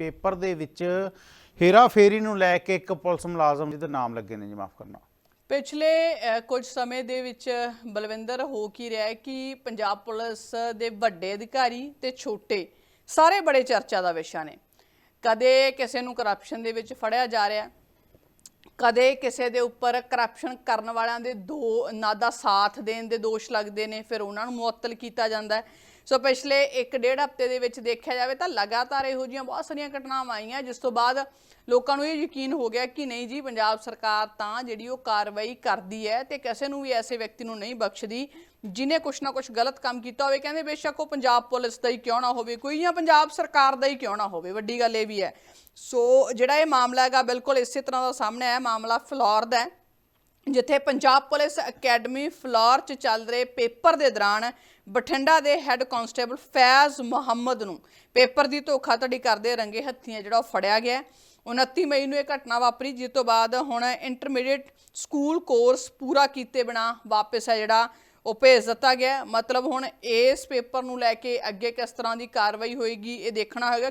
Paper ਦੇ ਵਿੱਚ ਹੇਰਾ ਫੇਰੀ ਨੂੰ ਲੈ ਕੇ ਇੱਕ ਪੁਲਿਸ ਮੁਲਾਜ਼ਮ ਜਿਹਦੇ ਨਾਮ ਲੱਗੇ ਨੇ ਜੀ, ਮਾਫ ਕਰਨਾ। ਪਿਛਲੇ ਕੁਝ ਸਮੇਂ ਦੇ ਵਿੱਚ ਬਲਵਿੰਦਰ, ਹੋ ਕੀ ਰਿਹਾ ਹੈ ਕਿ ਪੰਜਾਬ ਪੁਲਿਸ ਦੇ ਵੱਡੇ ਅਧਿਕਾਰੀ ਤੇ ਛੋਟੇ ਸਾਰੇ ਬੜੇ ਚਰਚਾ ਦਾ ਵਿਸ਼ਾ ਨੇ। ਕਦੇ ਕਿਸੇ ਨੂੰ ਕਰਪਸ਼ਨ ਦੇ ਵਿੱਚ ਫੜਿਆ ਜਾ ਰਿਹਾ ਕਦੇ ਕਿਸੇ ਦੇ ਉੱਪਰ ਕਰਪਸ਼ਨ ਕਰਨ ਵਾਲਿਆਂ ਦੇ ਦੋ, ਨਾ ਦਾ ਸਾਥ ਦੇਣ ਦੇ ਦੋਸ਼ ਲੱਗਦੇ ਨੇ, ਫਿਰ ਉਹਨਾਂ ਨੂੰ ਮੁਅੱਤਲ ਕੀਤਾ ਜਾਂਦਾ ਹੈ। ਸੋ ਪਿਛਲੇ 1.5 ਹਫ਼ਤੇ ਦੇ ਵਿੱਚ ਦੇਖਿਆ ਜਾਵੇ ਤਾਂ ਲਗਾਤਾਰ ਇਹੋ ਜਿਹੀਆਂ ਬਹੁਤ ਸਾਰੀਆਂ ਘਟਨਾਵਾਂ ਆਈਆਂ, ਜਿਸ ਤੋਂ ਬਾਅਦ ਲੋਕਾਂ ਨੂੰ ਇਹ ਯਕੀਨ ਹੋ ਗਿਆ ਕਿ ਨਹੀਂ ਜੀ, ਪੰਜਾਬ ਸਰਕਾਰ ਤਾਂ ਜਿਹੜੀ ਉਹ ਕਾਰਵਾਈ ਕਰਦੀ ਹੈ ਤੇ ਕਿਸੇ ਨੂੰ ਵੀ ਐਸੇ ਵਿਅਕਤੀ ਨੂੰ ਨਹੀਂ ਬਖਸ਼ਦੀ ਜਿਨੇ ਕੁਛ ਨਾ ਕੁਛ ਗਲਤ ਕੰਮ ਕੀਤਾ ਹੋਵੇ। ਕਹਿੰਦੇ ਬੇਸ਼ੱਕ ਉਹ ਪੰਜਾਬ ਪੁਲਿਸ ਦਾ ਹੀ ਕਿਉਂ ਨਾ ਹੋਵੇ, ਕੋਈ ਜਾਂ ਪੰਜਾਬ ਸਰਕਾਰ ਦਾ ਹੀ ਕਿਉਂ ਨਾ ਹੋਵੇ, ਵੱਡੀ ਗੱਲ ਇਹ ਵੀ ਹੈ। ਸੋ ਜਿਹੜਾ ਇਹ ਮਾਮਲਾ ਹੈਗਾ ਬਿਲਕੁਲ ਇਸੇ ਤਰ੍ਹਾਂ ਦਾ ਸਾਹਮਣੇ ਆਇਆ, ਮਾਮਲਾ ਫਲੋਰ ਦਾ ਹੈ। ਜਿੱਥੇ ਪੰਜਾਬ ਪੁਲਿਸ ਅਕੈਡਮੀ ਫਲੋਰ 'ਚ ਚੱਲ ਰਹੇ ਪੇਪਰ ਦੇ ਦੌਰਾਨ ਬਠਿੰਡਾ ਦੇ ਹੈੱਡ ਕਾਂਸਟੇਬਲ ਫੈਜ਼ ਮੁਹੰਮਦ ਨੂੰ ਪੇਪਰ ਦੀ ਧੋਖਾਧੜੀ ਕਰਦੇ ਰੰਗੇ ਹੱਥੀਂ ਜਿਹੜਾ ਉਹ ਫੜਿਆ ਗਿਆ ਹੈ। 29 ਮਈ ਨੂੰ ਇਹ ਘਟਨਾ ਵਾਪਰੀ, ਜਿਸ ਤੋਂ ਬਾਅਦ ਹੁਣ ਇੰਟਰਮੀਡੀਏਟ ਸਕੂਲ ਕੋਰਸ ਪੂਰਾ ਕੀਤੇ ਬਿਨਾ ਵਾਪਸ ਹੈ ਜਿਹੜਾ ਉਹ ਭੇਜ ਦਿੱਤਾ ਗਿਆ ਮਤਲਬ ਹੁਣ ਇਸ ਪੇਪਰ ਨੂੰ ਲੈ ਕੇ ਅੱਗੇ ਕਿਸ ਤਰ੍ਹਾਂ ਦੀ ਕਾਰਵਾਈ ਹੋਏਗੀ, ਇਹ ਦੇਖਣਾ ਹੋਏਗਾ